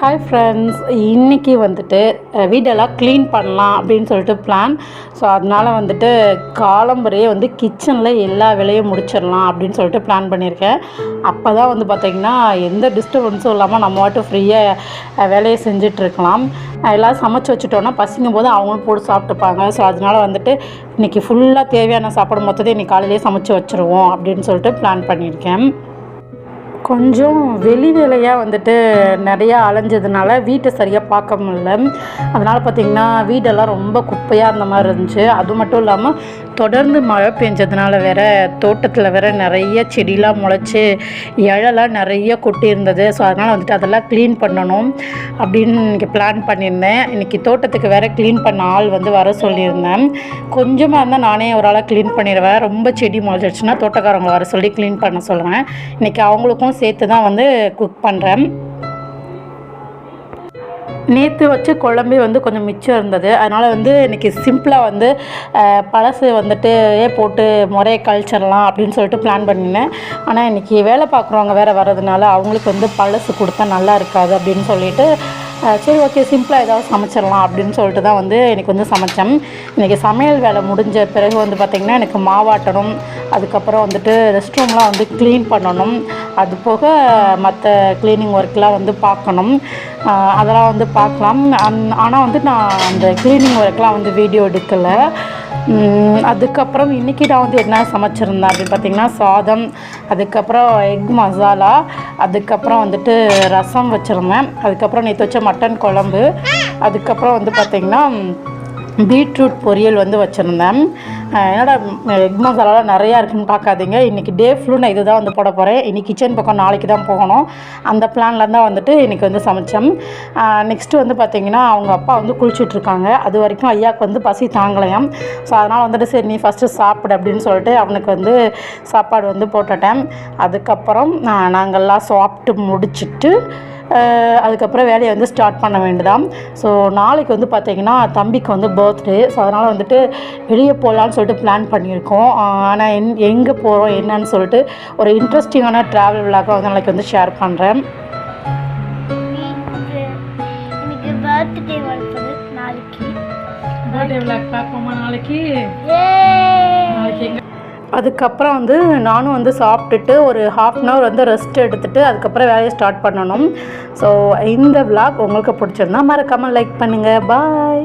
Hi friends இன்றைக்கி வந்துட்டு வீடெல்லாம் க்ளீன் பண்ணலாம் அப்படின்னு சொல்லிட்டு பிளான் ஸோ அதனால் வந்துட்டு காலம்பரையே வந்து கிச்சனில் எல்லா வேலையும் முடிச்சிடலாம் அப்படின்னு சொல்லிட்டு பிளான் பண்ணியிருக்கேன். அப்போ தான் வந்து பார்த்திங்கன்னா எந்த டிஸ்டர்பன்ஸும் இல்லாமல் நம்ம வாட்டு ஃப்ரீயாக வேலையை செஞ்சிட்ருக்கலாம் எல்லாம் சமைச்சு வச்சுட்டோன்னா பசிக்கும் போது அவங்களும் போட்டு சாப்பிட்டுப்பாங்க. ஸோ அதனால் வந்துட்டு இன்றைக்கி ஃபுல்லாக தேவையான சாப்பாடு மொத்தத்தை இன்றைக்கி காலையிலேயே சமைச்சு வச்சுருவோம் அப்படின்னு சொல்லிட்டு பிளான் பண்ணியிருக்கேன். கொஞ்சம் வெளி வேலையாக வந்துட்டு நிறையா அலைஞ்சதுனால வீட்டை சரியாக பார்க்க முடியல. அதனால் பார்த்திங்கன்னா வீடெல்லாம் ரொம்ப குப்பையாக இருந்த மாதிரி இருந்துச்சு. அது மட்டும் இல்லாமல் தொடர்ந்து மழை பெஞ்சதுனால வேற தோட்டத்தில் வேற நிறைய செடிலாம் முளைச்சி இழலாம் நிறைய கொட்டி இருந்தது ஸோ அதனால் வந்துட்டு அதெல்லாம் க்ளீன் பண்ணணும் அப்படின்னு இன்றைக்கி பிளான் பண்ணியிருந்தேன். இன்றைக்கி தோட்டத்துக்கு வேற க்ளீன் பண்ண ஆள் வந்து வர சொல்லியிருந்தேன். கொஞ்சமாக இருந்தால் நானே ஒரு ஆளாக க்ளீன் பண்ணிடுவேன். ரொம்ப செடி முளைச்சிடுச்சுன்னா தோட்டக்காரங்க வர சொல்லி க்ளீன் பண்ண சொல்லுவேன். இன்றைக்கி அவங்களுக்கும் சேர்த்து தான் வந்து குக் பண்ணுறேன் நேற்று வச்சு குழம்பே வந்து கொஞ்சம் மிச்சம் இருந்தது. அதனால் வந்து இன்றைக்கி சிம்பிளாக வந்து பழசு வந்துட்டு ஏ போட்டு முறையை கழிச்சிடலாம் அப்படின்னு சொல்லிட்டு பிளான் பண்ணினேன். ஆனால் இன்றைக்கி வேலை பார்க்குறவங்க வேறு வர்றதுனால அவங்களுக்கு வந்து பழசு கொடுத்தா நல்லா இருக்காது அப்படின்னு சொல்லிட்டு சரி ஓகே சிம்பிளாக ஏதாவது சமைச்சிடலாம் அப்படின்னு சொல்லிட்டு தான் வந்து எனக்கு வந்து சமைச்சேன். இன்றைக்கி சமையல் வேலை முடிஞ்ச பிறகு வந்து பார்த்திங்கன்னா எனக்கு மாவாட்டணும் அதுக்கப்புறம் வந்துட்டு ரெஸ்ட் ரூம்லாம் வந்து க்ளீன் பண்ணணும். அது போக மற்ற க்ளீனிங் ஒர்க்லாம் வந்து பார்க்கணும். அதெல்லாம் வந்து பார்க்கலாம். ஆனால் வந்து நான் அந்த க்ளீனிங் ஒர்க்லாம் வந்து வீடியோ எடுக்கலை. அதுக்கப்புறம் இன்றைக்கி நான் வந்து என்ன சமைச்சிருந்தேன் அப்படின்னு பார்த்தீங்கன்னா சாதம் அதுக்கப்புறம் எக் மசாலா அதுக்கப்புறம் வந்துட்டு ரசம் வச்சுருந்தேன். அதுக்கப்புறம் நேற்று வச்ச மட்டன் குழம்பு. அதுக்கப்புறம் வந்து பார்த்திங்கன்னா பீட்ரூட் பொரியல் வந்து வச்சுருந்தேன். என்னடா எக் மசாலாலாம் நிறையா இருக்குதுன்னு பார்க்காதீங்க. இன்றைக்கி டே ஃபுல்லு நான் இது தான் வந்து போட போகிறேன் இன்றைக்கி கிச்சன் பக்கம் நாளைக்கு தான் போகணும். அந்த பிளானில் தான் வந்துட்டு இன்றைக்கி வந்து சமைச்சேன் நெக்ஸ்ட்டு வந்து பார்த்திங்கன்னா அவங்க அப்பா வந்து குளிச்சுட்ருக்காங்க அது வரைக்கும் ஐயாவுக்கு வந்து பசி தாங்கலையாம். ஸோ அதனால் வந்துட்டு சரி நீ ஃபஸ்ட்டு சாப்பிடு அப்படின்னு சொல்லிட்டு அவனுக்கு வந்து சாப்பாடு வந்து போட்டுட்டேன். அதுக்கப்புறம் நாங்கள்லாம் சாப்பிட்டு முடிச்சிட்டு அதுக்கப்புறம் வேலையை வந்து ஸ்டார்ட் பண்ண வேண்டியதாம் ஸோ நாளைக்கு வந்து பார்த்திங்கன்னா தம்பிக்கு வந்து பர்த்டே ஸோ அதனால் வந்துட்டு வெளியே போகலான்னு சொல்லிட்டு பிளான் பண்ணியிருக்கோம். ஆனால் என் எங்கே போகிறோம் என்னன்னு சொல்லிட்டு ஒரு இன்ட்ரெஸ்டிங்கான ட்ராவல் விழாக்க வந்து நாளைக்கு வந்து ஷேர் பண்ணுறேன் நாளைக்கு. நாளைக்கு? அதுக்கப்புறம் வந்து நானும் வந்து சாப்பிட்டுட்டு ஒரு ஹாஃப் அன் ஹவர் வந்து ரெஸ்ட் எடுத்துட்டு அதுக்கப்புறம் வேலையை ஸ்டார்ட் பண்ணணும். ஸோ இந்த vlog உங்களுக்கு பிடிச்சிருந்தா மறக்காமல் லைக் பண்ணுங்கள் பாய்